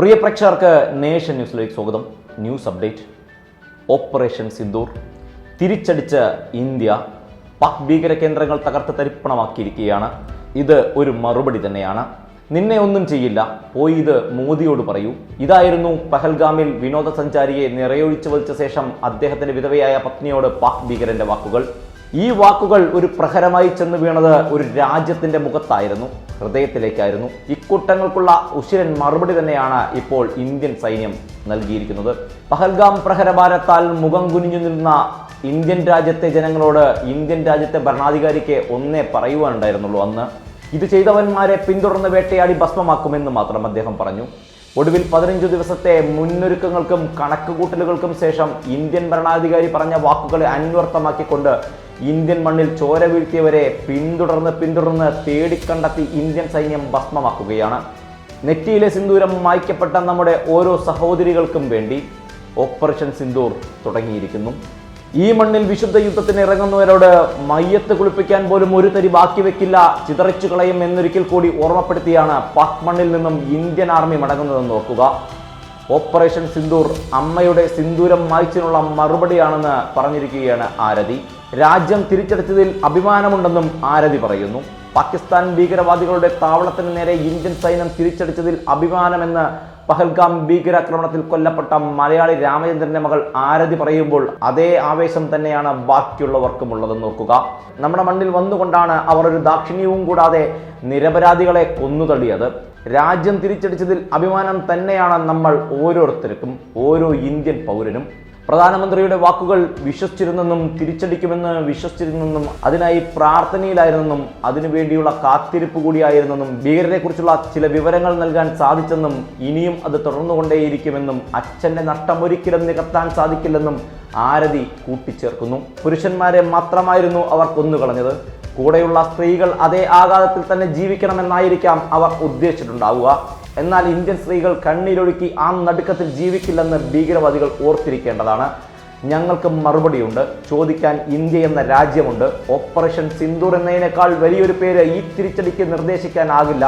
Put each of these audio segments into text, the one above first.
പ്രിയ പ്രേക്ഷകർക്ക് നേഷൻ ന്യൂസിലേക്ക് സ്വാഗതം. News update. ഓപ്പറേഷൻ സിന്ദൂർ. തിരിച്ചടിച്ച ഇന്ത്യ പാക് ഭീകര കേന്ദ്രങ്ങൾ തകർത്ത് തരിപ്പണമാക്കിയിരിക്കുകയാണ്. ഇത് ഒരു മറുപടി തന്നെയാണ്. നിന്നെ ഒന്നും ചെയ്യില്ല. പോയി ഇത് മോദിയോട് പറയൂ. ഇതായിരുന്നു പഹൽഗാമിൽ വിനോദസഞ്ചാരിയെ നിറയൊഴിച്ചു വലിച്ച ശേഷം അദ്ദേഹത്തിന്റെ വിധവയായ പത്നിയോട് പാക് ഭീകരന്റെ വാക്കുകൾ. ഈ വാക്കുകൾ ഒരു പ്രഹരമായി ചെന്ന് വീണത് ഒരു രാജ്യത്തിന്റെ മുഖത്തായിരുന്നു ഹൃദയത്തിലേക്കായിരുന്നു. ഇക്കൂട്ടങ്ങൾക്കുള്ള ഉശിരൻ മറുപടി തന്നെയാണ് ഇപ്പോൾ ഇന്ത്യൻ സൈന്യം നൽകിയിരിക്കുന്നത്. പഹൽഗാം പ്രഹരഭാരത്താൽ മുഖം കുനിഞ്ഞു നിന്ന ഇന്ത്യൻ രാജ്യത്തെ ജനങ്ങളോട് ഇന്ത്യൻ രാജ്യത്തെ ഭരണാധികാരിക്ക് ഒന്നേ പറയുവാനുണ്ടായിരുന്നുള്ളൂ അന്ന്. ഇത് ചെയ്തവന്മാരെ പിന്തുടർന്ന് വേട്ടയാടി ഭസ്മമാക്കുമെന്ന് മാത്രം അദ്ദേഹം പറഞ്ഞു. ഒടുവിൽ പതിനഞ്ചു ദിവസത്തെ മുന്നൊരുക്കങ്ങൾക്കും കണക്കുകൂട്ടലുകൾക്കും ശേഷം ഇന്ത്യൻ ഭരണാധികാരി പറഞ്ഞ വാക്കുകളെ അന്വർത്ഥമാക്കിക്കൊണ്ട് ഇന്ത്യൻ മണ്ണിൽ ചോര വീഴ്ത്തിയവരെ പിന്തുടർന്ന് പിന്തുടർന്ന് തേടിക്കണ്ടെത്തി ഇന്ത്യൻ സൈന്യം ഭസ്മമാക്കുകയാണ്. നെറ്റിയിലെ സിന്ദൂരം മായ്ക്കപ്പെട്ട നമ്മുടെ ഓരോ സഹോദരികൾക്കും വേണ്ടി ഓപ്പറേഷൻ സിന്ദൂർ തുടങ്ങിയിരിക്കുന്നു. ഈ മണ്ണിൽ വിശുദ്ധ യുദ്ധത്തിന് ഇറങ്ങുന്നവരോട് മയ്യത്ത് കുളിപ്പിക്കാൻ പോലും ഒരു തരി ബാക്കി വെക്കില്ല ചിതറിച്ചു കളയും എന്നൊരിക്കൽ കൂടി ഓർമ്മപ്പെടുത്തിയാണ് പാക് മണ്ണിൽ നിന്നും ഇന്ത്യൻ ആർമി മടങ്ങുന്നതെന്ന് നോക്കുക ഓപ്പറേഷൻ സിന്ദൂർ അമ്മയുടെ സിന്ദൂരം മായ്ച്ചിനുള്ള മറുപടിയാണെന്ന് പറഞ്ഞിരിക്കുകയാണ് ആരതി. രാജ്യം തിരിച്ചടിച്ചതിൽ അഭിമാനമുണ്ടെന്നും ആരതി പറയുന്നു. പാകിസ്ഥാൻ ഭീകരവാദികളുടെ താവളത്തിന് നേരെ ഇന്ത്യൻ സൈന്യം തിരിച്ചടിച്ചതിൽ അഭിമാനമെന്ന് പഹൽഗാം ഭീകരാക്രമണത്തിൽ കൊല്ലപ്പെട്ട മലയാളി രാമചന്ദ്രന്റെ മകൾ ആരതി പറയുമ്പോൾ അതേ ആവേശം തന്നെയാണ് ബാക്കിയുള്ളവർക്കും ഉള്ളതെന്ന് നോക്കുക. നമ്മുടെ മണ്ണിൽ വന്നുകൊണ്ടാണ് അവർ ഒരു ദാക്ഷിണ്യവും കൂടാതെ നിരപരാധികളെ കൊന്നുതള്ളിയത്. രാജ്യം തിരിച്ചടിച്ചതിൽ അഭിമാനം തന്നെയാണ് നമ്മൾ ഓരോരുത്തർക്കും ഓരോ ഇന്ത്യൻ പൗരനും. പ്രധാനമന്ത്രിയുടെ വാക്കുകൾ വിശ്വസിച്ചിരുന്നെന്നും തിരിച്ചടിക്കുമെന്ന് വിശ്വസിച്ചിരുന്നെന്നും അതിനായി പ്രാർത്ഥനയിലായിരുന്നെന്നും അതിനുവേണ്ടിയുള്ള കാത്തിരിപ്പ് കൂടിയായിരുന്നെന്നും ഭീകരരെക്കുറിച്ചുള്ള ചില വിവരങ്ങൾ നൽകാൻ സാധിച്ചെന്നും ഇനിയും അത് തുടർന്നുകൊണ്ടേയിരിക്കുമെന്നും അച്ഛന്റെ നഷ്ടം ഒരിക്കലും നികത്താൻ സാധിക്കില്ലെന്നും ആരതി കൂട്ടിച്ചേർക്കുന്നു. പുരുഷന്മാരെ മാത്രമായിരുന്നു അവർ കൊന്നുകളഞ്ഞത്. കൂടെയുള്ള സ്ത്രീകൾ അതേ ആഘാതത്തിൽ തന്നെ ജീവിക്കണമെന്നായിരിക്കാം അവർ ഉദ്ദേശിച്ചിട്ടുണ്ടാവുക. എന്നാൽ ഇന്ത്യൻ സ്ത്രീകൾ കണ്ണീരൊഴുക്കി ആ നടുക്കത്തിൽ ജീവിക്കില്ലെന്ന് ഭീകരവാദികൾ ഓർത്തിരിക്കേണ്ടതാണ്. ഞങ്ങൾക്ക് മറുപടിയുണ്ട്. ചോദിക്കാൻ ഇന്ത്യ എന്ന രാജ്യമുണ്ട്. ഓപ്പറേഷൻ സിന്ദൂർ എന്നതിനേക്കാൾ വലിയൊരു പേര് ഈ തിരിച്ചടിക്ക് നിർദ്ദേശിക്കാനാകില്ല.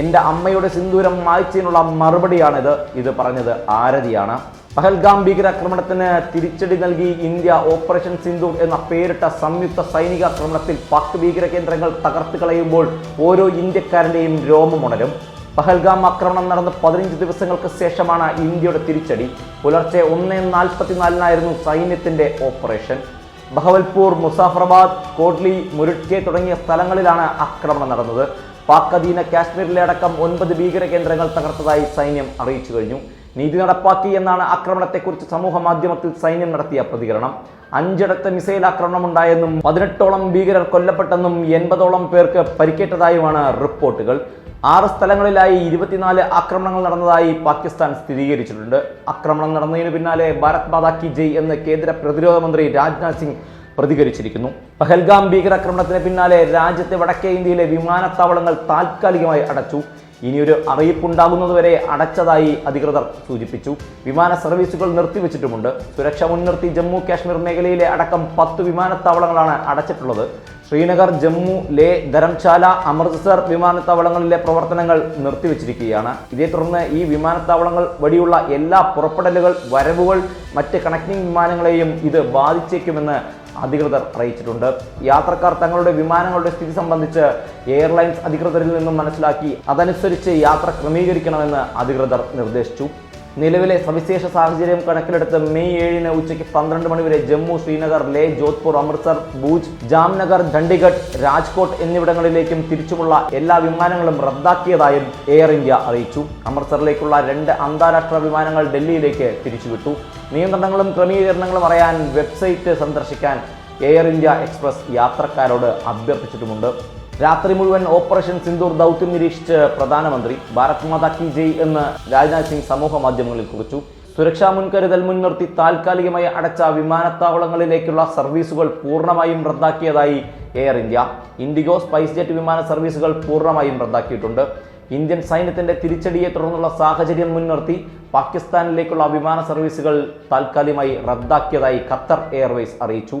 എന്റെ അമ്മയുടെ സിന്ദൂരം മായ്ച്ചതിനുള്ള മറുപടിയാണിത്. ഇത് പറഞ്ഞത് ആരതിയാണ്. പഹൽഗാം ഭീകരാക്രമണത്തിന് തിരിച്ചടി നൽകി ഇന്ത്യ ഓപ്പറേഷൻ സിന്ധു എന്ന പേരിട്ട സംയുക്ത സൈനികാക്രമണത്തിൽ പാക് ഭീകര കേന്ദ്രങ്ങൾ തകർത്ത് കളയുമ്പോൾ ഓരോ ഇന്ത്യക്കാരന്റെയും രോമമുണരും പഹൽഗാം ആക്രമണം നടന്ന് പതിനഞ്ച് ദിവസങ്ങൾക്ക് ശേഷമാണ് ഇന്ത്യയുടെ തിരിച്ചടി. പുലർച്ചെ ഒന്ന് നാൽപ്പത്തിനാലിനായിരുന്നു സൈന്യത്തിന്റെ ഓപ്പറേഷൻ. ബഹവൽപൂർ മുസാഫറാബാദ് കോഡ്ലി മുരുട്കെ തുടങ്ങിയ സ്ഥലങ്ങളിലാണ് ആക്രമണം നടന്നത്. പാക് അധീന കാശ്മീരിലെ അടക്കം ഒൻപത് ഭീകര കേന്ദ്രങ്ങൾ തകർത്തതായി സൈന്യം അറിയിച്ചു കഴിഞ്ഞു. നീതി നടപ്പാക്കി എന്നാണ് ആക്രമണത്തെക്കുറിച്ച് സമൂഹ മാധ്യമത്തിൽ സൈന്യം നടത്തിയ പ്രതികരണം. അഞ്ചിടത്ത് മിസൈൽ ആക്രമണം ഉണ്ടായെന്നും പതിനെട്ടോളം ഭീകരർ കൊല്ലപ്പെട്ടെന്നും എൺപതോളം പേർക്ക് പരിക്കേറ്റതായുമാണ് റിപ്പോർട്ടുകൾ. ആറ് സ്ഥലങ്ങളിലായി ഇരുപത്തിനാല് ആക്രമണങ്ങൾ നടന്നതായി പാകിസ്ഥാൻ സ്ഥിരീകരിച്ചിട്ടുണ്ട്. ആക്രമണം നടന്നതിന് പിന്നാലെ ഭാരത് മാതാ കി ജയ് എന്ന് കേന്ദ്ര പ്രതിരോധ മന്ത്രി രാജ്നാഥ് സിംഗ് പ്രതികരിച്ചിരിക്കുന്നു. പഹൽഗാം ഭീകരാക്രമണത്തിന് പിന്നാലെ രാജ്യത്തെ വടക്കേ ഇന്ത്യയിലെ വിമാനത്താവളങ്ങൾ താൽക്കാലികമായി അടച്ചു. ഇനിയൊരു അറിയിപ്പുണ്ടാകുന്നതുവരെ അടച്ചതായി അധികൃതർ സൂചിപ്പിച്ചു. വിമാന സർവീസുകൾ നിർത്തിവെച്ചിട്ടുമുണ്ട്. സുരക്ഷ മുൻനിർത്തി ജമ്മു കാശ്മീർ മേഖലയിലെ അടക്കം പത്ത് വിമാനത്താവളങ്ങളാണ് അടച്ചിട്ടുള്ളത്. ശ്രീനഗർ ജമ്മു ലേ ധരംശാല അമൃത്സർ വിമാനത്താവളങ്ങളിലെ പ്രവർത്തനങ്ങൾ നിർത്തിവെച്ചിരിക്കുകയാണ്. ഇതേ തുടർന്ന് ഈ വിമാനത്താവളങ്ങൾ വഴിയുള്ള എല്ലാ പുറപ്പെടലുകൾ വരവുകൾ മറ്റ് കണക്റ്റിംഗ് വിമാനങ്ങളെയും ഇത് ബാധിച്ചേക്കുമെന്ന് അധികൃതർ അറിയിച്ചിട്ടുണ്ട്. യാത്രക്കാർ തങ്ങളുടെ വിമാനങ്ങളുടെ സ്ഥിതി സംബന്ധിച്ച് എയർലൈൻസ് അധികൃതരിൽ നിന്നും മനസ്സിലാക്കി അതനുസരിച്ച് യാത്ര ക്രമീകരിക്കണമെന്ന് അധികൃതർ നിർദ്ദേശിച്ചു. നിലവിലെ സവിശേഷ സാഹചര്യം കണക്കിലെടുത്ത് മെയ് ഏഴിന് ഉച്ചയ്ക്ക് പന്ത്രണ്ട് മണിവരെ ജമ്മു ശ്രീനഗർ ലേ ജോധ്പൂർ അമൃത്സർ ഭൂജ് ജാംനഗർ ചണ്ഡിഗഡ് രാജ്കോട്ട് എന്നിവിടങ്ങളിലേക്കും തിരിച്ചുമുള്ള എല്ലാ വിമാനങ്ങളും റദ്ദാക്കിയതായും എയർ ഇന്ത്യ അറിയിച്ചു. അമൃത്സറിലേക്കുള്ള രണ്ട് അന്താരാഷ്ട്ര വിമാനങ്ങൾ ഡൽഹിയിലേക്ക് തിരിച്ചുവിട്ടു. നിയന്ത്രണങ്ങളും ക്രമീകരണങ്ങളും അറിയാൻ വെബ്സൈറ്റ് സന്ദർശിക്കാൻ എയർ ഇന്ത്യ എക്സ്പ്രസ് യാത്രക്കാരോട് അഭ്യർത്ഥിച്ചിട്ടുമുണ്ട്. രാത്രി മുഴുവൻ ഓപ്പറേഷൻ സിന്ദൂർ ദൗത്യം നിരീക്ഷിച്ച് പ്രധാനമന്ത്രി ഭാരത് മാതാ കി ജയ് എന്ന് രാജ്നാഥ് സിംഗ് സമൂഹ മാധ്യമങ്ങളിൽ കുറിച്ചു. സുരക്ഷാ മുൻകരുതൽ മുൻനിർത്തി താൽക്കാലികമായി അടച്ച വിമാനത്താവളങ്ങളിലേക്കുള്ള സർവീസുകൾ പൂർണമായും റദ്ദാക്കിയതായി Air India. IndiGo SpiceJet വിമാന സർവീസുകൾ പൂർണമായും റദ്ദാക്കിയിട്ടുണ്ട്. ഇന്ത്യൻ സൈന്യത്തിന്റെ തിരിച്ചടിയെ തുടർന്നുള്ള സാഹചര്യം മുൻനിർത്തി പാകിസ്ഥാനിലേക്കുള്ള വിമാന സർവീസുകൾ താൽക്കാലികമായി റദ്ദാക്കിയതായി ഖത്തർ എയർവേസ് അറിയിച്ചു.